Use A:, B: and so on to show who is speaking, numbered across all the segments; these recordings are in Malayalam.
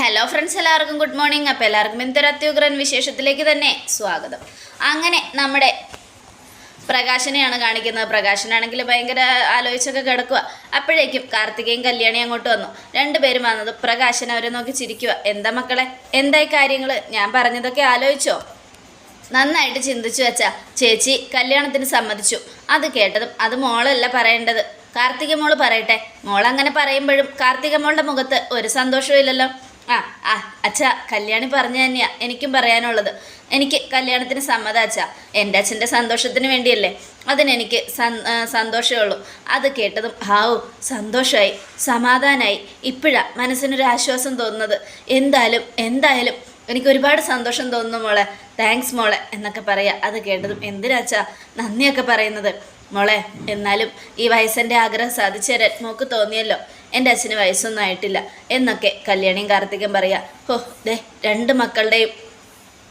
A: ഹലോ ഫ്രണ്ട്സ് എല്ലാവർക്കും ഗുഡ് മോർണിംഗ് അപ്പോൾ എല്ലാവർക്കും ഇന്നത്തെ അത്യുഗ്രൻ വിശേഷത്തിലേക്ക് തന്നെ സ്വാഗതം. അങ്ങനെ നമ്മുടെ പ്രകാശനെയാണ് കാണിക്കുന്നത്. പ്രകാശനാണെങ്കിൽ ഭയങ്കര ആലോചിച്ചൊക്കെ കിടക്കുക. അപ്പോഴേക്കും കാർത്തികയും കല്യാണി അങ്ങോട്ട് വന്നു. രണ്ടുപേരും വന്നത് പ്രകാശൻ അവരെ നോക്കി ചിരിക്കുക. എന്താ മക്കളെ? എന്തായി കാര്യങ്ങൾ ഞാൻ പറഞ്ഞതൊക്കെ ആലോചിച്ചോ? നന്നായിട്ട് ചിന്തിച്ചു വെച്ചാ ചേച്ചി കല്യാണത്തിന് സമ്മതിച്ചു. അത് കേട്ടതും അത് മോളല്ല പറയേണ്ടത്. കാർത്തിക മോൾ പറയട്ടെ. മോൾ അങ്ങനെ പറയുമ്പോഴും കാർത്തിക മോളുടെ മുഖത്ത് ഒരു സന്തോഷവും ഇല്ലല്ലോ. ആ ആ അച്ഛ കല്യാണി പറഞ്ഞു തന്നെയാ എനിക്കും പറയാനുള്ളത്. എനിക്ക് കല്യാണത്തിന് സമ്മത അച്ഛ. എന്റെ അച്ഛന്റെ സന്തോഷത്തിന് വേണ്ടിയല്ലേ? അതിനെനിക്ക് സന്- സന്തോഷമേ ഉള്ളൂ. അത് കേട്ടതും ഹാവു സന്തോഷമായി സമാധാനമായി ഇപ്പോഴാ മനസ്സിനൊരു ആശ്വാസം തോന്നുന്നത്. എന്തായാലും എന്തായാലും എനിക്ക് ഒരുപാട് സന്തോഷം തോന്നുന്നു മോളെ. താങ്ക്സ് മോളെ എന്നൊക്കെ പറയുക അത് കേട്ടതും എന്തിനാച്ചാ നന്ദിയൊക്കെ പറയുന്നത്. മോളെ എന്നാലും ഈ വയസ്സന്റെ ആഗ്രഹം സാധിച്ചു തരാൻ മോക്ക് തോന്നിയല്ലോ. എന്റെ അച്ഛന് വയസ്സൊന്നും ആയിട്ടില്ല. എന്നൊക്കെ കല്യാണിയും കാർത്തികം പറയാ ഹോ ദേ രണ്ട് മക്കളുടെയും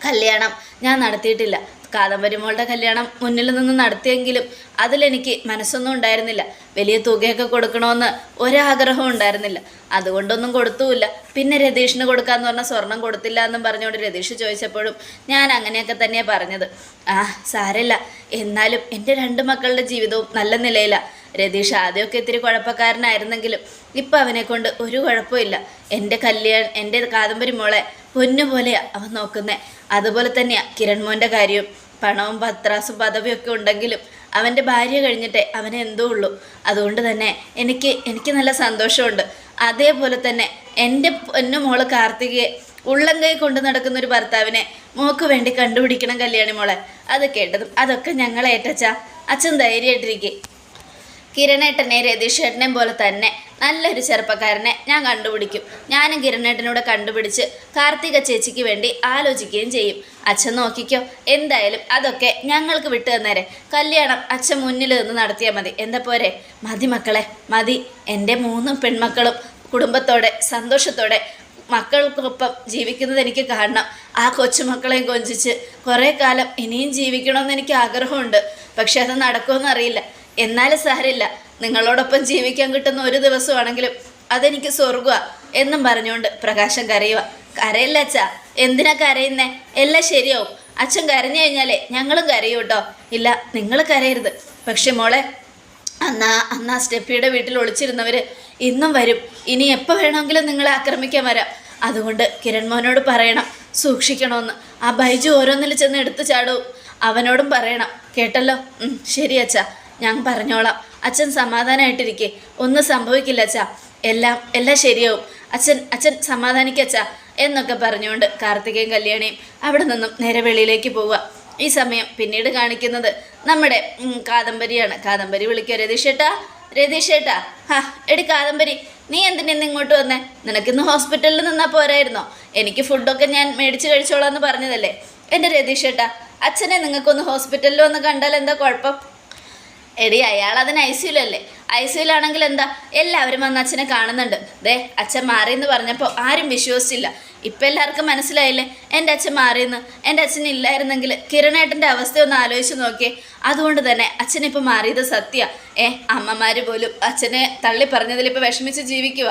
A: കല്യാണം ഞാൻ നടത്തിയിട്ടില്ല. കാദംബരിമോളുടെ കല്യാണം മുന്നിൽ നിന്ന് നടത്തിയെങ്കിലും അതിലെനിക്ക് മനസ്സൊന്നും ഉണ്ടായിരുന്നില്ല. വലിയ തുകയൊക്കെ കൊടുക്കണമെന്ന് ഒരാഗ്രഹവും ഉണ്ടായിരുന്നില്ല. അതുകൊണ്ടൊന്നും കൊടുത്തുമില്ല. പിന്നെ രതീഷിന് കൊടുക്കാന്ന് പറഞ്ഞാൽ സ്വർണം കൊടുത്തില്ല എന്നും പറഞ്ഞുകൊണ്ട് രതീഷ് ചോദിച്ചപ്പോഴും ഞാൻ അങ്ങനെയൊക്കെ തന്നെയാണ് പറഞ്ഞത്. ആ സാരല്ല. എന്നാലും എന്റെ രണ്ട് മക്കളുടെ ജീവിതവും നല്ല നിലയിലാണ് രതീഷ് ആദ്യമൊക്കെ ഇത്തിരി കുഴപ്പക്കാരനായിരുന്നെങ്കിലും ഇപ്പം അവനെക്കൊണ്ട് ഒരു കുഴപ്പമില്ല എന്റെ കല്യാണം എന്റെ കാദംബരി മോളെ പൊന്നുപോലെയാ അവൻ നോക്കുന്നത് അതുപോലെ തന്നെയാണ് കിരൺ മോന്റെ കാര്യവും പണവും പത്രാസും ഒക്കെ ഉണ്ടെങ്കിലും അവന്റെ ഭാര്യ കഴിഞ്ഞിട്ടേ അവനെ എന്തോ ഉള്ളൂ. അതുകൊണ്ട് തന്നെ എനിക്ക് എനിക്ക് നല്ല സന്തോഷമുണ്ട്. അതേപോലെ തന്നെ എന്റെ പൊന്നു മോൾ കാർത്തികയെ ഉള്ളം കൈ കൊണ്ട് നടക്കുന്ന ഒരു ഭർത്താവിനെ മോക്ക് വേണ്ടി കണ്ടുപിടിക്കണം കല്യാണി മോളെ. അത് കേട്ടതും അതൊക്കെ ഞങ്ങളെ ഏറ്റച്ചാ അച്ഛൻ ധൈര്യമായിട്ടിരിക്കേ. കിരണേട്ടനെ രതീഷേട്ടനെയും പോലെ തന്നെ നല്ലൊരു ചെറുപ്പക്കാരനെ ഞാൻ കണ്ടുപിടിക്കും. ഞാനും കിരണേട്ടനൂടെ കണ്ടുപിടിച്ച് കാർത്തിക ചേച്ചിക്ക് വേണ്ടി ആലോചിക്കുകയും ചെയ്യും. അച്ഛൻ നോക്കിക്കോ എന്തായാലും അതൊക്കെ ഞങ്ങൾക്ക് വിട്ടു തന്നേരെ. കല്യാണം അച്ഛൻ മുന്നിൽ നിന്ന് നടത്തിയാൽ മതി. എന്താ പോരെ? മതി മക്കളെ മതി. എന്റെ മൂന്നും പെൺമക്കളും കുടുംബത്തോടെ സന്തോഷത്തോടെ മക്കൾക്കൊപ്പം ജീവിക്കുന്നത് എനിക്ക് കാണണം. ആ കൊച്ചുമക്കളെയും കൊഞ്ചിച്ച് കുറേ കാലം ഇനിയും ജീവിക്കണമെന്ന് എനിക്ക് ആഗ്രഹമുണ്ട്. പക്ഷെ അത് നടക്കുമെന്ന് അറിയില്ല. എന്നാലും സാരമില്ല. നിങ്ങളോടൊപ്പം ജീവിക്കാൻ കിട്ടുന്ന ഒരു ദിവസമാണെങ്കിലും അതെനിക്ക് സ്വർഗ എന്നും പറഞ്ഞുകൊണ്ട് പ്രകാശം കരയുക. കരയില്ല അച്ഛാ എന്തിനാ കരയുന്നേ? എല്ലാം ശരിയാവും. അച്ഛൻ കരഞ്ഞു കഴിഞ്ഞാലേ ഞങ്ങളും കരയൂ കേട്ടോ. ഇല്ല നിങ്ങൾ കരയരുത്. പക്ഷെ മോളെ അന്നാ അന്നാ സ്റ്റെഫിയുടെ വീട്ടിൽ ഒളിച്ചിരുന്നവർ ഇന്നും വരും. ഇനി എപ്പോൾ വേണമെങ്കിലും നിങ്ങളെ ആക്രമിക്കാൻ വരാം. അതുകൊണ്ട് കിരൺ മോനോട് പറയണം സൂക്ഷിക്കണമെന്ന് ആ ബൈജു ഓരോന്നിൽ ചെന്ന് എടുത്തു ചാടും. അവനോടും പറയണം. കേട്ടല്ലോ? ശരി അച്ഛാ ഞാൻ പറഞ്ഞോളാം. അച്ഛൻ സമാധാനമായിട്ടിരിക്കെ ഒന്നും സംഭവിക്കില്ല അച്ഛാ. എല്ലാം എല്ലാം ശരിയാവും. അച്ഛൻ അച്ഛൻ സമാധാനിക്കച്ചാ എന്നൊക്കെ പറഞ്ഞുകൊണ്ട് കാർത്തികയും കല്യാണിയും അവിടെ നിന്നും നേരെ വെളിയിലേക്ക് പോവുക. ഈ സമയം പിന്നീട് കാണിക്കുന്നത് നമ്മുടെ കാദംബരിയാണ്. കാദംബരി വിളിക്കുക രതീഷേട്ടാ രതീഷേട്ടാ ഹാ എടി കാദംബരി നീ എന്തിനാ ഇങ്ങോട്ട് വന്നേ? നിനക്കിന്ന് ഹോസ്പിറ്റലിൽ നിന്നാൽ പോരായിരുന്നോ? എനിക്ക് ഫുഡൊക്കെ ഞാൻ മേടിച്ച് കഴിച്ചോളാം എന്ന് പറഞ്ഞതല്ലേ എന്റെ രതീഷേട്ടാ അച്ഛനെ നിങ്ങൾക്കൊന്ന് ഹോസ്പിറ്റലിൽ വന്ന് കണ്ടാൽ എന്താ കുഴപ്പം? എടി അയാൾ അതിന് ഐ സിയിലല്ലേ ഐ സിയിലാണെങ്കിൽ എന്താ? എല്ലാവരും വന്ന് അച്ഛനെ കാണുന്നുണ്ട്. ദേ അച്ഛൻ മാറിയെന്ന് പറഞ്ഞപ്പോൾ ആരും വിശ്വസിച്ചില്ല. ഇപ്പം എല്ലാവർക്കും മനസ്സിലായില്ലേ? എന്റെ അച്ഛൻ മാറിയെന്ന്. എന്റെ അച്ഛൻ ഇല്ലായിരുന്നെങ്കിൽ കിരണേട്ടന്റെ അവസ്ഥ ഒന്ന് ആലോചിച്ച് നോക്കിയേ. അതുകൊണ്ട് തന്നെ അച്ഛനിപ്പോൾ മാറിയത് സത്യ. ഏ അമ്മമാർ പോലും അച്ഛനെ തള്ളി പറഞ്ഞതിൽ ഇപ്പോൾ വിഷമിച്ച് ജീവിക്കുക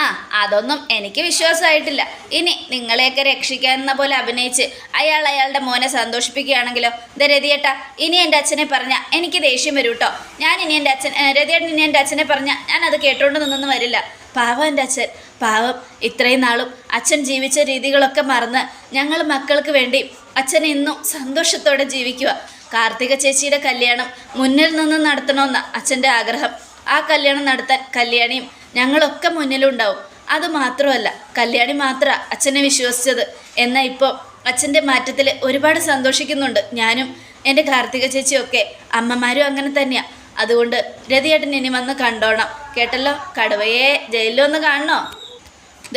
A: ആ അതൊന്നും എനിക്ക് വിശ്വാസമായിട്ടില്ല. ഇനി നിങ്ങളെയൊക്കെ രക്ഷിക്കാനെന്ന പോലെ അഭിനയിച്ച് അയാൾ അയാളുടെ മോനെ സന്തോഷിപ്പിക്കുകയാണെങ്കിലോ? ദേ രതിയേട്ടാ ഇനി എന്റെ അച്ഛനെ പറഞ്ഞ എനിക്ക് ദേഷ്യം വരും കേട്ടോ. ഞാൻ ഇനി എന്റെ അച്ഛൻ രതിയേട്ടൻ ഇനി എന്റെ അച്ഛനെ പറഞ്ഞ ഞാൻ അത് കേട്ടോണ്ട് നിന്നൊന്നും വരില്ല. പാവം എന്റെ അച്ഛൻ പാവം. ഇത്രയും നാളും അച്ഛൻ ജീവിച്ച രീതികളൊക്കെ മറന്ന് ഞങ്ങൾ മക്കൾക്ക് വേണ്ടി അച്ഛൻ ഇന്നും സന്തോഷത്തോടെ ജീവിക്കുക കാർത്തിക ചേച്ചിയുടെ കല്യാണം മുന്നിൽ നിന്ന് നടത്തണമെന്ന അച്ഛന്റെ ആഗ്രഹം. ആ കല്യാണം നടത്താൻ കല്യാണിയും ഞങ്ങളൊക്കെ മുന്നിലുണ്ടാവും. അത് മാത്രമല്ല കല്യാണി മാത്ര അച്ഛനെ വിശ്വസിച്ചത്. എന്നാൽ ഇപ്പോൾ അച്ഛന്റെ മാറ്റത്തിൽ ഒരുപാട് സന്തോഷിക്കുന്നുണ്ട് ഞാനും എന്റെ കാർത്തിക ചേച്ചിയൊക്കെ. അമ്മമാരും അങ്ങനെ തന്നെയാണ് അതുകൊണ്ട് രതിയേട്ടൻ ഇനി വന്ന് കണ്ടോണം. കേട്ടല്ലോ? കടുവയെ ജയിലിലൊന്ന് കാണണോ?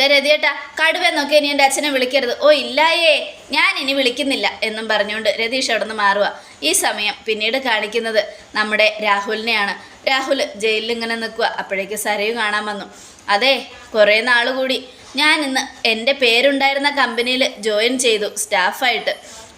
A: രതിയേട്ടാ കടുവെന്നൊക്കെ ഇനി എന്റെ അച്ഛനെ വിളിക്കരുത്. ഓ ഇല്ലായേ ഞാൻ ഇനി വിളിക്കുന്നില്ല എന്നും പറഞ്ഞുകൊണ്ട് രതീഷ് അവിടെ നിന്ന് മാറുക ഈ സമയം പിന്നീട് കാണിക്കുന്നത് നമ്മുടെ രാഹുലിനെയാണ്. രാഹുൽ ജയിലിൽ ഇങ്ങനെ നിൽക്കുക അപ്പോഴേക്ക് സരയു കാണാൻ വന്നു. അതെ കുറേ നാൾ കൂടി. ഞാൻ ഇന്ന് എന്റെ പേരുണ്ടായിരുന്ന കമ്പനിയിൽ ജോയിൻ ചെയ്തു സ്റ്റാഫായിട്ട്.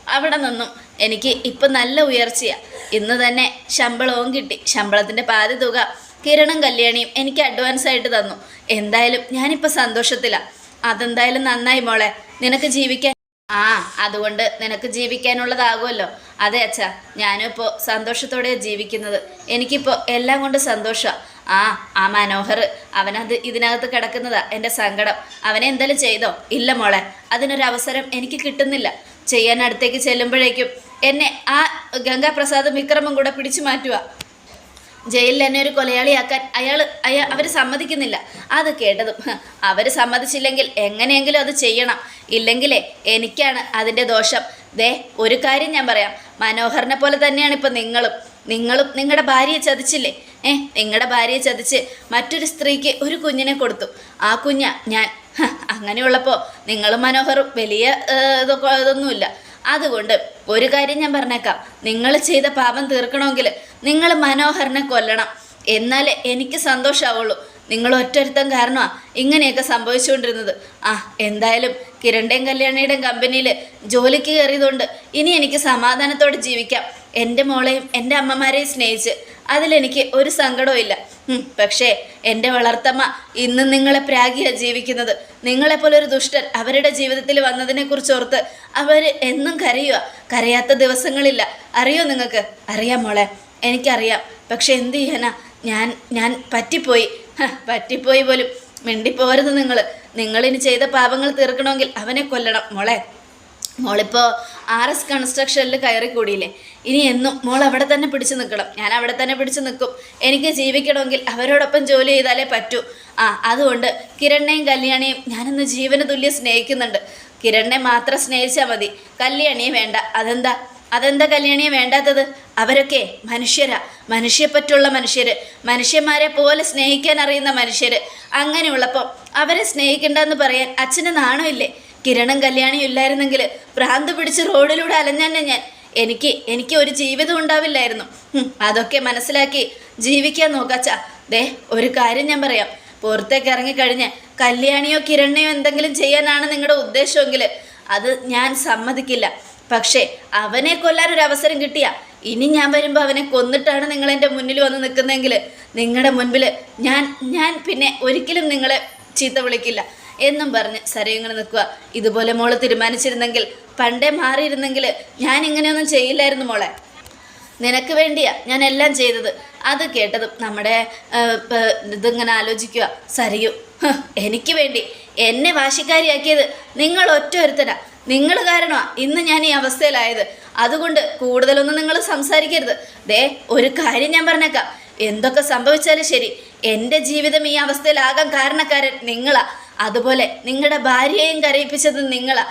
A: അവിടെ നിന്നും എനിക്ക് ഇപ്പം നല്ല ഉയർച്ചയാണ് ഇന്ന് തന്നെ ശമ്പളവും കിട്ടി. ശമ്പളത്തിന്റെ പാതി തുക കിരണും കല്യാണിയും എനിക്ക് അഡ്വാൻസ് ആയിട്ട് തന്നു. എന്തായാലും ഞാനിപ്പോൾ സന്തോഷത്തിലാണ് അതെന്തായാലും നന്നായി മോളെ. നിനക്ക് ജീവിക്കാൻ ആ അതുകൊണ്ട് നിനക്ക് ജീവിക്കാനുള്ളതാകുമല്ലോ. അതെ അച്ഛാ ഞാനും ഇപ്പോൾ സന്തോഷത്തോടെ ജീവിക്കുന്നത്. എനിക്കിപ്പോൾ എല്ലാം കൊണ്ട് സന്തോഷമാണ് ആ ആ മനോഹർ അവനത് ഇതിനകത്ത് കിടക്കുന്നതാ എന്റെ സങ്കടം. അവനെ എന്തെങ്കിലും ചെയ്തോ? ഇല്ല മോളെ അതിനൊരവസരം എനിക്ക് കിട്ടുന്നില്ല. ചെയ്യാൻ അടുത്തേക്ക് ചെല്ലുമ്പോഴേക്കും എന്നെ ആ ഗംഗാപ്രസാദും വിക്രമും കൂടെ പിടിച്ചു മാറ്റുക ജയിലിൽ എന്നെ ഒരു കൊലയാളിയാക്കാൻ അയാൾ അയാൾ അവർ സമ്മതിക്കുന്നില്ല. അത് കേട്ടതും അവർ സമ്മതിച്ചില്ലെങ്കിൽ എങ്ങനെയെങ്കിലും അത് ചെയ്യണം. ഇല്ലെങ്കിലേ എനിക്കാണ് അതിന്റെ ദോഷം. ദേ ഒരു കാര്യം ഞാൻ പറയാം. മനോഹറിനെ പോലെ തന്നെയാണ് ഇപ്പം നിങ്ങളും. നിങ്ങളും നിങ്ങളുടെ ഭാര്യയെ ചതിച്ചില്ലേ? ഏ നിങ്ങളുടെ ഭാര്യയെ ചതിച്ച് മറ്റൊരു സ്ത്രീക്ക് ഒരു കുഞ്ഞിനെ കൊടുത്തു. ആ കുഞ്ഞ ഞാൻ അങ്ങനെയുള്ളപ്പോൾ നിങ്ങളും മനോഹറും വലിയ ഇതൊന്നുമില്ല. അതുകൊണ്ട് ഒരു കാര്യം ഞാൻ പറഞ്ഞേക്കാം. നിങ്ങൾ ചെയ്ത പാപം തീർക്കണമെങ്കിൽ നിങ്ങൾ മനോഹരനെ കൊല്ലണം. എന്നാലേ എനിക്ക് സന്തോഷമാവുള്ളൂ നിങ്ങൾ ഒറ്റൊരുത്തം കാരണമാണ് ഇങ്ങനെയൊക്കെ സംഭവിച്ചുകൊണ്ടിരുന്നത്. ആ എന്തായാലും കിരണിന്റെയും കല്യാണിയുടെയും കമ്പനിയിൽ ജോലിക്ക് കയറിയതുകൊണ്ട് ഇനി എനിക്ക് സമാധാനത്തോടെ ജീവിക്കാം. എന്റെ മോളെയും എന്റെ അമ്മമാരെയും സ്നേഹിച്ച് അതിലെനിക്ക് ഒരു സങ്കടവും പക്ഷേ എന്റെ വളർത്തമ്മ ഇന്നും നിങ്ങളെ പ്രാഗിയ ജീവിക്കുന്നത്. നിങ്ങളെപ്പോലൊരു ദുഷ്ടൻ അവരുടെ ജീവിതത്തിൽ വന്നതിനെക്കുറിച്ച് ഓർത്ത് അവർ എന്നും കരയുക കരയാത്ത ദിവസങ്ങളില്ല. അറിയോ നിങ്ങൾക്ക്? അറിയാം മോളെ. എനിക്കറിയാം. പക്ഷെ എന്ത് ചെയ്യാനാ? ഞാൻ ഞാൻ പറ്റിപ്പോയി. പറ്റിപ്പോയി പോലും. മിണ്ടിപ്പോരുത് നിങ്ങൾ നിങ്ങളിനി ചെയ്ത പാപങ്ങൾ തീർക്കണമെങ്കിൽ അവനെ കൊല്ലണം മോളെ. മോളിപ്പോൾ ആർ എസ് കൺസ്ട്രക്ഷനിൽ കയറി കൂടിയില്ലേ? ഇനി എന്നും മോൾ അവിടെ തന്നെ പിടിച്ചു നിൽക്കണം. ഞാൻ അവിടെ തന്നെ പിടിച്ചു നിൽക്കും. എനിക്ക് ജീവിക്കണമെങ്കിൽ അവരോടൊപ്പം ജോലി ചെയ്താലേ പറ്റൂ. ആ അതുകൊണ്ട് കിരണ്ണയും കല്യാണിയും ഞാനിന്ന് ജീവന തുല്യം സ്നേഹിക്കുന്നുണ്ട്. കിരണിനെ മാത്രം സ്നേഹിച്ചാൽ മതി. കല്യാണിയെ വേണ്ട. അതെന്താ? അതെന്താ കല്യാണിയെ വേണ്ടാത്തത്? അവരൊക്കെ മനുഷ്യരാ. മനുഷ്യപ്പറ്റുള്ള മനുഷ്യർ മനുഷ്യന്മാരെ പോലെ സ്നേഹിക്കാൻ അറിയുന്ന മനുഷ്യർ അങ്ങനെയുള്ളപ്പോൾ അവരെ സ്നേഹിക്കേണ്ടെന്ന് പറയാൻ അച്ഛന് നാണമില്ലേ? കിരണും കല്യാണിയും ഇല്ലായിരുന്നെങ്കിൽ ഭ്രാന്ത് പിടിച്ച് റോഡിലൂടെ അലഞ്ഞന്നെ ഞാൻ. എനിക്ക് എനിക്ക് ഒരു ജീവിതം ഉണ്ടാവില്ലായിരുന്നു. അതൊക്കെ മനസ്സിലാക്കി ജീവിക്കാൻ നോക്കാച്ച. ദേ ഒരു കാര്യം ഞാൻ പറയാം. പുറത്തേക്ക് ഇറങ്ങിക്കഴിഞ്ഞ് കല്യാണിയോ കിരണിയോ എന്തെങ്കിലും ചെയ്യാനാണ് നിങ്ങളുടെ ഉദ്ദേശമെങ്കിൽ അത് ഞാൻ സമ്മതിക്കില്ല. പക്ഷേ അവനെ കൊല്ലാൻ ഒരു അവസരം കിട്ടിയ. ഇനി ഞാൻ വരുമ്പോൾ അവനെ കൊന്നിട്ടാണ് നിങ്ങൾ എന്റെ മുന്നിൽ വന്ന് നിൽക്കുന്നതെങ്കിൽ നിങ്ങളുടെ മുൻപിൽ ഞാൻ ഞാൻ പിന്നെ ഒരിക്കലും നിങ്ങളെ ചീത്ത വിളിക്കില്ല. എന്നും പറഞ്ഞ് സരയുങ്ങൾ നിൽക്കുക. ഇതുപോലെ മോൾ തീരുമാനിച്ചിരുന്നെങ്കിൽ പണ്ടേ മാറിയിരുന്നെങ്കിൽ ഞാൻ ഇങ്ങനെയൊന്നും ചെയ്യില്ലായിരുന്നു മോളെ. നിനക്ക് വേണ്ടിയാ ഞാൻ എല്ലാം ചെയ്തത്. അത് കേട്ടതും നമ്മുടെ ഇതിങ്ങനെ ആലോചിക്കുക. സരിയു എനിക്ക് വേണ്ടി എന്നെ വാശിക്കാരിയാക്കിയത് നിങ്ങൾ ഒറ്റ നിങ്ങൾ കാരണമാണ് ഇന്ന് ഞാൻ ഈ അവസ്ഥയിലായത്. അതുകൊണ്ട് കൂടുതലൊന്നും നിങ്ങൾ സംസാരിക്കരുത്. ദേ ഒരു കാര്യം ഞാൻ പറഞ്ഞേക്കാം. എന്തൊക്കെ സംഭവിച്ചാലും ശരി എന്റെ ജീവിതം ഈ അവസ്ഥയിലാകാൻ കാരണക്കാരൻ നിങ്ങളാ. അതുപോലെ നിങ്ങളുടെ ഭാര്യയെയും കരയിപ്പിച്ചത് നിങ്ങളാ.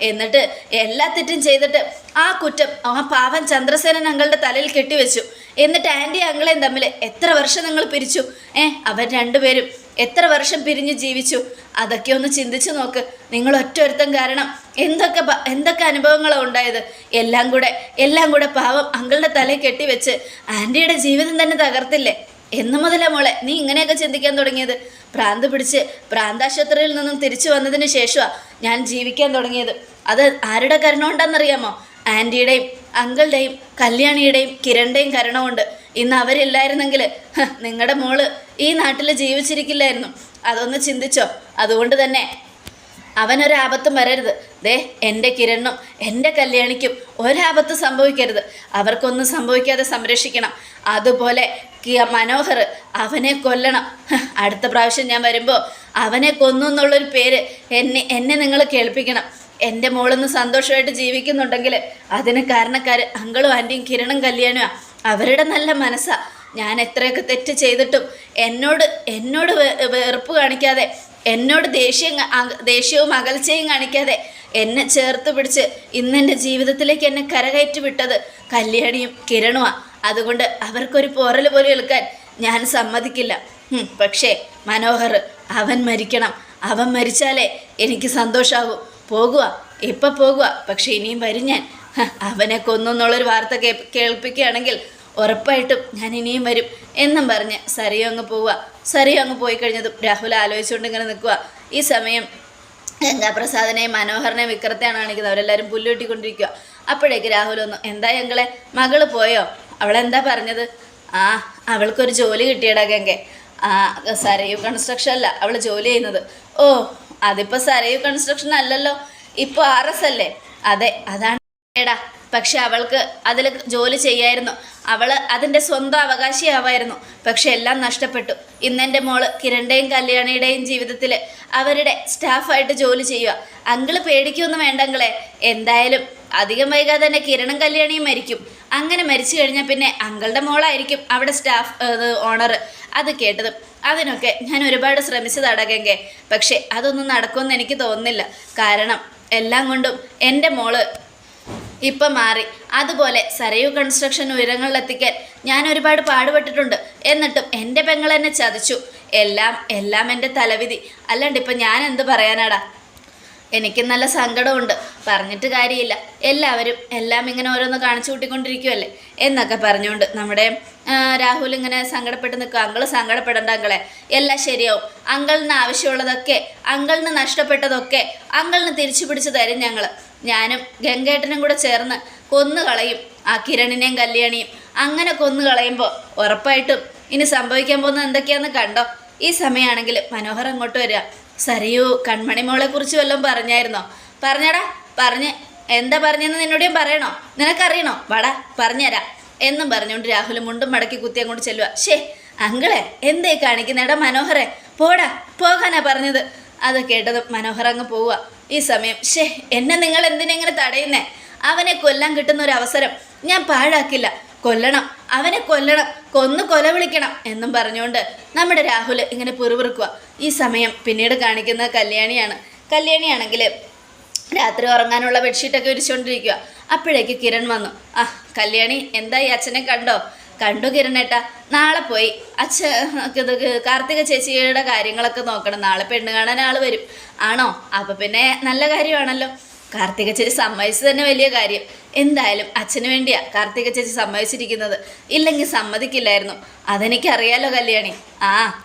A: എന്നിട്ട് എല്ലാ തെറ്റും ചെയ്തിട്ട് ആ കുറ്റം ആ പാവൻ ചന്ദ്രസേനൻ അങ്കളുടെ തലയിൽ കെട്ടിവെച്ചു. എന്നിട്ട് ആന്റി അങ്കളെയും തമ്മിൽ എത്ര വർഷം നിങ്ങൾ പിരിച്ചു? ഏ അവർ രണ്ടുപേരും എത്ര വർഷം പിരിഞ്ഞ് ജീവിച്ചു? അതൊക്കെ ഒന്ന് ചിന്തിച്ചു നോക്ക്. നിങ്ങൾ ഒറ്റൊരുത്തം കാരണം എന്തൊക്കെ എന്തൊക്കെ അനുഭവങ്ങളാണ് ഉണ്ടായത്? എല്ലാം കൂടെ എല്ലാം കൂടെ പാവം അങ്കളുടെ തലയിൽ കെട്ടിവെച്ച് ആന്റിയുടെ ജീവിതം തന്നെ തകർത്തില്ലേ? എന്ന് മുതലാ മോളെ നീ ഇങ്ങനെയൊക്കെ ചിന്തിക്കാൻ തുടങ്ങിയത്? ഭ്രാന്ത് പിടിച്ച് ഭ്രാന്താശുപത്രിയിൽ നിന്നും തിരിച്ചു വന്നതിന് ശേഷമാണ് ഞാൻ ജീവിക്കാൻ തുടങ്ങിയത്. അത് ആരുടെ കരുണ ഉണ്ടെന്നറിയാമോ? ആന്റിയുടെയും അങ്കിളുടെയും കല്യാണിയുടെയും കിരണിന്റെയും കരുണമുണ്ട്. ഇന്ന് അവരില്ലായിരുന്നെങ്കിൽ നിങ്ങളുടെ മോൾ ഈ നാട്ടിൽ ജീവിച്ചിരിക്കില്ലായിരുന്നു. അതൊന്ന് ചിന്തിച്ചോ? അതുകൊണ്ട് തന്നെ അവനൊരാപത്തും വരരുത്. ദേ എന്റെ കിരണിനും എന്റെ കല്യാണിക്കും ഒരാപത്ത് സംഭവിക്കരുത്. അവർക്കൊന്നും സംഭവിക്കാതെ സംരക്ഷിക്കണം. അതുപോലെ മനോഹർ അവനെ കൊല്ലണം. അടുത്ത പ്രാവശ്യം ഞാൻ വരുമ്പോൾ അവനെ കൊന്നു എന്നുള്ളൊരു പേര് എന്നെ എന്നെ നിങ്ങൾ കേൾപ്പിക്കണം. എന്റെ മോളൊന്ന് സന്തോഷമായിട്ട് ജീവിക്കുന്നുണ്ടെങ്കിൽ അതിന് കാരണക്കാർ അങ്കളും ആന്റിയും കിരണും കല്യാണുമാണ് അവരുടെ നല്ല മനസ്സാണ് ഞാൻ എത്രയൊക്കെ തെറ്റ് ചെയ്തിട്ടും എന്നോട് എന്നോട് വെറുപ്പ് കാണിക്കാതെ എന്നോട് ദേഷ്യം ദേഷ്യവും അകൽച്ചയും കാണിക്കാതെ എന്നെ ചേർത്ത് പിടിച്ച് ഇന്നെന്റെ ജീവിതത്തിലേക്ക് എന്നെ കരകയറ്റി വിട്ടത് കല്യാണിയും കിരണുമാണ് അതുകൊണ്ട് അവർക്കൊരു പോറൽ പോലും എടുക്കാൻ ഞാൻ സമ്മതിക്കില്ല. പക്ഷേ മനോഹർ അവൻ മരിക്കണം. അവൻ മരിച്ചാലേ എനിക്ക് സന്തോഷമാകും പോകുക ഇപ്പം പോകുക പക്ഷേ ഇനിയും വരും ഞാൻ. അവനെ കൊന്നു എന്നുള്ളൊരു വാർത്ത കേൾപ്പിക്കുകയാണെങ്കിൽ ഉറപ്പായിട്ടും ഞാൻ ഇനിയും വരും എന്നും പറഞ്ഞ് സരിയോ അങ്ങ് പോവുക. സരിയോ അങ്ങ് പോയി കഴിഞ്ഞതും രാഹുൽ ആലോചിച്ചുകൊണ്ട് ഇങ്ങനെ നിൽക്കുക. ഈ സമയം ഗംഗാപ്രസാദിനെയും മനോഹറിനെയും വിക്രത്തെയാണ് കാണിക്കുന്നത്. അവരെല്ലാവരും പുല്ലുവെട്ടിക്കൊണ്ടിരിക്കുക. അപ്പോഴേക്ക് രാഹുൽ ഒന്ന് എന്താ ഞങ്ങളെ മകൾ പോയോ? അവളെന്താ പറഞ്ഞത്? ആ അവൾക്കൊരു ജോലി കിട്ടിയടാ ഗംഗെ. ആ സരയു കൺസ്ട്രക്ഷൻ അല്ല അവൾ ജോലി ചെയ്യുന്നത്. ഓ അതിപ്പോൾ സരയു കൺസ്ട്രക്ഷൻ അല്ലല്ലോ. ഇപ്പോൾ ആർ എസ് അല്ലേ? അതെ അതാണ്. എടാ പക്ഷെ അവൾക്ക് അതിൽ ജോലി ചെയ്യായിരുന്നു. അവൾ അതിന്റെ സ്വന്തം അവകാശിയാവായിരുന്നു. പക്ഷെ എല്ലാം നഷ്ടപ്പെട്ടു. ഇന്നെന്റെ മോൾ കിരണിന്റെയും കല്യാണിയുടെയും ജീവിതത്തിൽ അവരുടെ സ്റ്റാഫായിട്ട് ജോലി ചെയ്യുക. അങ്കിൾ പേടിക്കൊന്നും വേണ്ടങ്ങളെ എന്തായാലും അധികം വൈകാതെ തന്നെ കിരണും കല്യാണിയും മരിക്കും. അങ്ങനെ മരിച്ചു കഴിഞ്ഞാൽ പിന്നെ അങ്കിളുടെ മോളായിരിക്കും അവിടെ സ്റ്റാഫ് ഓണർ. അത് കേട്ടത് അതിനൊക്കെ ഞാൻ ഒരുപാട് ശ്രമിച്ചതടകെങ്കെ പക്ഷേ അതൊന്നും നടക്കുമെന്ന് എനിക്ക് തോന്നുന്നില്ല. കാരണം എല്ലാം കൊണ്ടും എന്റെ മോൾ ഇപ്പം മാറി. അതുപോലെ സരയു കൺസ്ട്രക്ഷൻ ഉയരങ്ങളിലെത്തിക്കാൻ ഞാൻ ഒരുപാട് പാടുപെട്ടിട്ടുണ്ട്. എന്നിട്ടും എന്റെ പെങ്ങൾ എന്നെ ചതിച്ചു. എല്ലാം എല്ലാം എന്റെ തലവിധി. അല്ലാണ്ട് ഇപ്പം ഞാൻ എന്ത് പറയാനാടാ? എനിക്ക് നല്ല സങ്കടമുണ്ട്. പറഞ്ഞിട്ട് കാര്യമില്ല. എല്ലാവരും എല്ലാം ഇങ്ങനെ ഓരോന്ന് കാണിച്ചു കൂട്ടിക്കൊണ്ടിരിക്കുമല്ലേ എന്നൊക്കെ പറഞ്ഞുകൊണ്ട് നമ്മുടെ രാഹുൽ ഇങ്ങനെ സങ്കടപ്പെട്ട് നിൽക്കുക. അങ്കൾ സങ്കടപ്പെടേണ്ട അങ്കളെ. എല്ലാം ശരിയാവും. അങ്കിളിന് ആവശ്യമുള്ളതൊക്കെ അങ്കിളിന് നഷ്ടപ്പെട്ടതൊക്കെ അങ്കിളിന് തിരിച്ചു പിടിച്ചു തരും ഞങ്ങൾ ഞാനും ഗംഗേട്ടനും കൂടെ ചേർന്ന് കൊന്നു കളയും ആ കിരണിനെയും കല്യാണിയും. അങ്ങനെ കൊന്നു കളയുമ്പോൾ ഉറപ്പായിട്ടും ഇനി സംഭവിക്കാൻ പോകുന്ന എന്തൊക്കെയാണെന്ന് കണ്ടോ? ഈ സമയമാണെങ്കിൽ മനോഹർ അങ്ങോട്ട് വരിക. സരയൂ കൺമണി മോളെ കുറിച്ച് വല്ലതും പറഞ്ഞായിരുന്നോ? പറഞ്ഞടാ പറഞ്ഞ്. എന്താ പറഞ്ഞെന്ന് നിന്നോട് പറയണോ? നിനക്കറിയണോ? വാടാ പറഞ്ഞുതരാം എന്നും പറഞ്ഞുകൊണ്ട് രാഹുൽ മുണ്ടും മടക്കി കുത്തി അങ്ങോട്ട് ചെല്ലുക ഷേ അങ്കിളെ എന്തേ കാണിക്കുന്നേടാ മനോഹരെ പോടാ പോകാനാ പറഞ്ഞത്. അത് കേട്ടത് മനോഹർ അങ്ങ് പോവുക ഈ സമയം ഷേ എന്നെ നിങ്ങൾ എന്തിനെങ്ങനെ തടയുന്നേ? അവനെ കൊല്ലാൻ കിട്ടുന്ന ഒരു അവസരം ഞാൻ പാഴാക്കില്ല. കൊല്ലണം അവനെ കൊല്ലണം കൊന്നു കൊല വിളിക്കണം എന്നും പറഞ്ഞുകൊണ്ട് നമ്മുടെ രാഹുൽ ഇങ്ങനെ പുറവിറുക്കുക ഈ സമയം പിന്നീട് കാണിക്കുന്നത് കല്യാണിയാണ്. കല്യാണിയാണെങ്കിൽ രാത്രി ഉറങ്ങാനുള്ള ബെഡ്ഷീറ്റൊക്കെ വിരിച്ചുകൊണ്ടിരിക്കുക അപ്പോഴേക്ക് കിരൺ വന്നു. ആ കല്യാണി എന്തായി? അച്ഛനെ കണ്ടോ? കണ്ടു കിരണേട്ട. നാളെ പോയി. അച്ഛ കാർത്തിക ചേച്ചിയുടെ കാര്യങ്ങളൊക്കെ നോക്കണം. നാളെ പെണ്ണ് കാണാൻ ആൾ വരും. ആണോ? അപ്പം പിന്നെ നല്ല കാര്യമാണല്ലോ. കാർത്തിക ചേച്ചി സമ്മതിച്ചത് തന്നെ വലിയ കാര്യം. എന്തായാലും അച്ഛന് വേണ്ടിയാ കാർത്തിക ചേച്ചി സമ്മതിച്ചിരിക്കുന്നത്. ഇല്ലെങ്കിൽ സമ്മതിക്കില്ലായിരുന്നു. അതെനിക്കറിയാലോ കല്യാണി. ആ.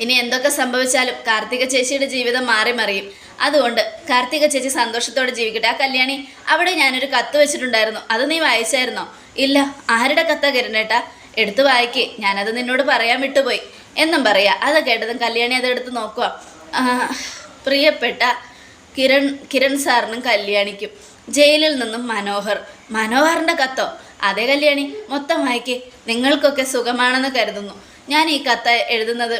A: ഇനി എന്തൊക്കെ സംഭവിച്ചാലും കാർത്തിക ചേച്ചിയുടെ ജീവിതം മാറി മറിയും. അതുകൊണ്ട് കാർത്തിക ചേച്ചി സന്തോഷത്തോടെ ജീവിക്കട്ടെ. ആ കല്യാണി അവിടെ ഞാനൊരു കത്ത് വെച്ചിട്ടുണ്ടായിരുന്നു. അത് നീ വായിച്ചായിരുന്നോ? ഇല്ല ആരുടെ കത്ത കിരണേട്ടാ എടുത്ത് വായിക്ക് ഞാനത് നിന്നോട് പറയാൻ വിട്ടുപോയി. എന്നും പറയാ അത് കേട്ടതും കല്യാണി അത് എടുത്ത് നോക്കുക പ്രിയപ്പെട്ട കിരൺ കിരൺ സാറിനും കല്യാണിക്കും ജയിലിൽ നിന്നും മനോഹർ. മനോഹറിന്റെ കത്തോ? അതേ കല്യാണി മൊത്തം വായിക്ക്. നിങ്ങൾക്കൊക്കെ സുഖമാണെന്ന് കരുതുന്നു. ഞാൻ ഈ കത്ത് എഴുതുന്നത്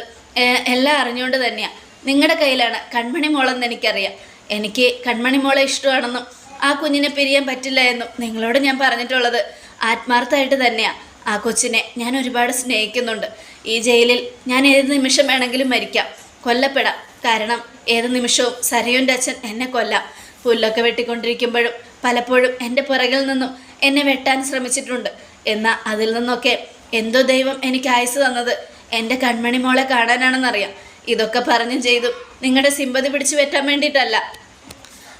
A: എല്ലാം അറിഞ്ഞുകൊണ്ട് തന്നെയാണ് നിങ്ങളുടെ കയ്യിലാണ് കൺമണി മോളെന്ന് എനിക്കറിയാം. എനിക്ക് കൺമണി മോളെ ഇഷ്ടമാണെന്നും ആ കുഞ്ഞിനെ പിരിയാൻ പറ്റില്ല എന്നും നിങ്ങളോട് ഞാൻ പറഞ്ഞിട്ടുള്ളത്. ആത്മാർത്ഥമായിട്ട് തന്നെയാണ് ആ കൊച്ചിനെ ഞാൻ ഒരുപാട് സ്നേഹിക്കുന്നുണ്ട്. ഈ ജയിലിൽ ഞാൻ ഏത് നിമിഷം വേണമെങ്കിലും മരിക്കാം. കൊല്ലപ്പെടാം. കാരണം ഏത് നിമിഷവും സരയുന്റെ അച്ഛൻ എന്നെ കൊല്ലാം. പുല്ലൊക്കെ വെട്ടിക്കൊണ്ടിരിക്കുമ്പോഴും പലപ്പോഴും എന്റെ പുറകിൽ നിന്നും എന്നെ വെട്ടാൻ ശ്രമിച്ചിട്ടുണ്ട്. എന്നാൽ അതിൽ നിന്നൊക്കെ എന്തോ ദൈവം എനിക്ക് ആയുസ് തന്നത് എന്റെ കൺമണി മോളെ കാണാനാണെന്നറിയാം. ഇതൊക്കെ പറഞ്ഞു ചെയ്തു നിങ്ങളുടെ സിമ്പതി പിടിച്ചു പറ്റാൻ വേണ്ടിയിട്ടല്ല.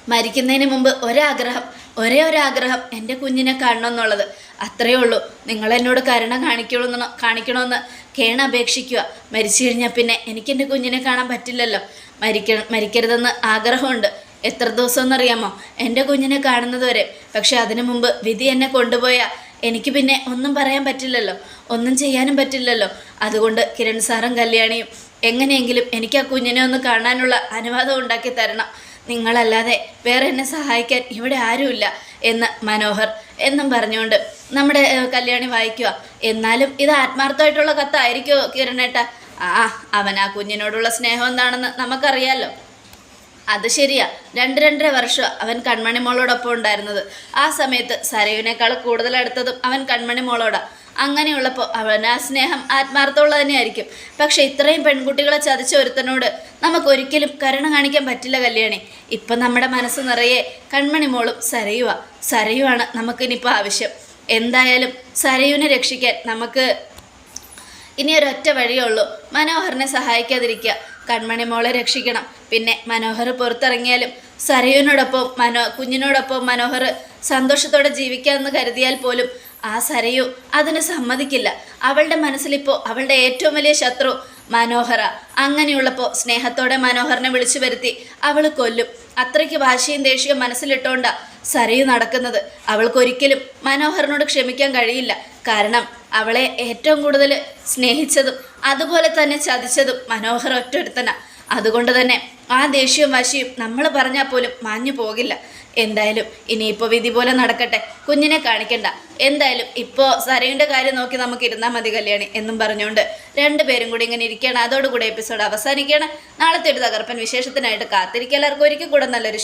A: മരിക്കുന്നതിന് മുമ്പ് ഒരാഗ്രഹം ഒരേ ഒരാഗ്രഹം എന്റെ കുഞ്ഞിനെ കാണണം എന്നുള്ളത്. അത്രയേ ഉള്ളൂ. നിങ്ങൾ എന്നോട് കരുണ കാണിക്കണമെന്ന് കാണിക്കണമെന്ന് കേണ അപേക്ഷിക്കുക. മരിച്ചു കഴിഞ്ഞാൽ പിന്നെ എനിക്ക് എന്റെ കുഞ്ഞിനെ കാണാൻ പറ്റില്ലല്ലോ. മരിക്ക മരിക്കരുതെന്ന് ആഗ്രഹമുണ്ട്. എത്ര ദിവസം എന്നറിയാമോ എന്റെ കുഞ്ഞിനെ കാണുന്നത് വരെ പക്ഷെ അതിനു മുമ്പ് വിധി എന്നെ കൊണ്ടുപോയാൽ എനിക്ക് പിന്നെ ഒന്നും പറയാൻ പറ്റില്ലല്ലോ. ഒന്നും ചെയ്യാനും പറ്റില്ലല്ലോ. അതുകൊണ്ട് കിരൺ സാറും കല്യാണിയും എങ്ങനെയെങ്കിലും എനിക്ക് ആ കുഞ്ഞിനെ ഒന്ന് കാണാനുള്ള അനുവാദം ഉണ്ടാക്കി തരണം. നിങ്ങളല്ലാതെ വേറെ എന്നെ സഹായിക്കാൻ ഇവിടെ ആരുമില്ല എന്ന് മനോഹർ എന്നും പറഞ്ഞുകൊണ്ട് നമ്മുടെ കല്യാണി വായിക്കുക. എന്നാലും ഇത് ആത്മാർത്ഥമായിട്ടുള്ള കത്തായിരിക്കുമോ കിരണേട്ട? ആ അവൻ ആ കുഞ്ഞിനോടുള്ള സ്നേഹം എന്താണെന്ന് നമുക്കറിയാലോ. അത് ശരിയാ. രണ്ട് രണ്ടര വർഷം അവൻ കൺമണി മോളോടൊപ്പം ഉണ്ടായിരുന്നത്. ആ സമയത്ത് സരയുവിനേക്കാൾ കൂടുതൽ അടുത്തതും അവൻ കൺമണി മോളോടാ അങ്ങനെയുള്ളപ്പോൾ അവന് ആ സ്നേഹം ആത്മാർത്ഥമുള്ളത് തന്നെയായിരിക്കും. പക്ഷെ ഇത്രയും പെൺകുട്ടികളെ ചതിച്ച ഒരുത്തനോട് നമുക്കൊരിക്കലും കരുണ കാണിക്കാൻ പറ്റില്ല കല്യാണി. ഇപ്പം നമ്മുടെ മനസ്സ് നിറയെ കൺമണി മോളും സരയുവ. സരയുവാണ് നമുക്കിനിപ്പോൾ ആവശ്യം. എന്തായാലും സരയുവിനെ രക്ഷിക്കാൻ നമുക്ക് ഇനി ഒരൊറ്റ വഴിയേ ഉള്ളൂ. മനോഹറിനെ സഹായിക്കാതിരിക്കുക. കൺമണി മോളെ രക്ഷിക്കണം. പിന്നെ മനോഹർ പുറത്തിറങ്ങിയാലും സരയുവിനോടൊപ്പം മനോ കുഞ്ഞിനോടൊപ്പം മനോഹർ സന്തോഷത്തോടെ ജീവിക്കാമെന്ന് കരുതിയാൽ പോലും ആ സരയു അതിന് സമ്മതിക്കില്ല. അവളുടെ മനസ്സിലിപ്പോൾ അവളുടെ ഏറ്റവും വലിയ ശത്രു മനോഹര. അങ്ങനെയുള്ളപ്പോൾ സ്നേഹത്തോടെ മനോഹറിനെ വിളിച്ചു വരുത്തി അവൾ കൊല്ലും. അത്രയ്ക്ക് വാശിയും ദേഷ്യവും മനസ്സിലിട്ടോണ്ടാ സരയു നടക്കുന്നത്. അവൾക്കൊരിക്കലും മനോഹറിനോട് ക്ഷമിക്കാൻ കഴിയില്ല. കാരണം അവളെ ഏറ്റവും കൂടുതൽ സ്നേഹിച്ചതും അതുപോലെ തന്നെ ചതിച്ചതും മനോഹർ ഒറ്റൊരുത്തന. അതുകൊണ്ട് തന്നെ ആ ദേഷ്യവും വാശിയും നമ്മൾ പറഞ്ഞാൽ പോലും മാഞ്ഞു പോകില്ല. എന്തായാലും ഇനിയിപ്പോൾ വിധി പോലെ നടക്കട്ടെ. കുഞ്ഞിനെ കാണിക്കണ്ട. എന്തായാലും ഇപ്പോൾ സരയുടെ കാര്യം നോക്കി നമുക്ക് ഇരുന്നാൽ മതി കല്യാണി എന്നും പറഞ്ഞുകൊണ്ട് രണ്ടുപേരും കൂടി ഇങ്ങനെ ഇരിക്കുകയാണ്. അതോടുകൂടി എപ്പിസോഡ് അവസാനിക്കുകയാണ്. നാളത്തെ ഒരു തകർപ്പൻ വിശേഷത്തിനായിട്ട് കാത്തിരിക്കുക. എല്ലാവർക്കും ഒരിക്കൽ കൂടെ നല്ലൊരു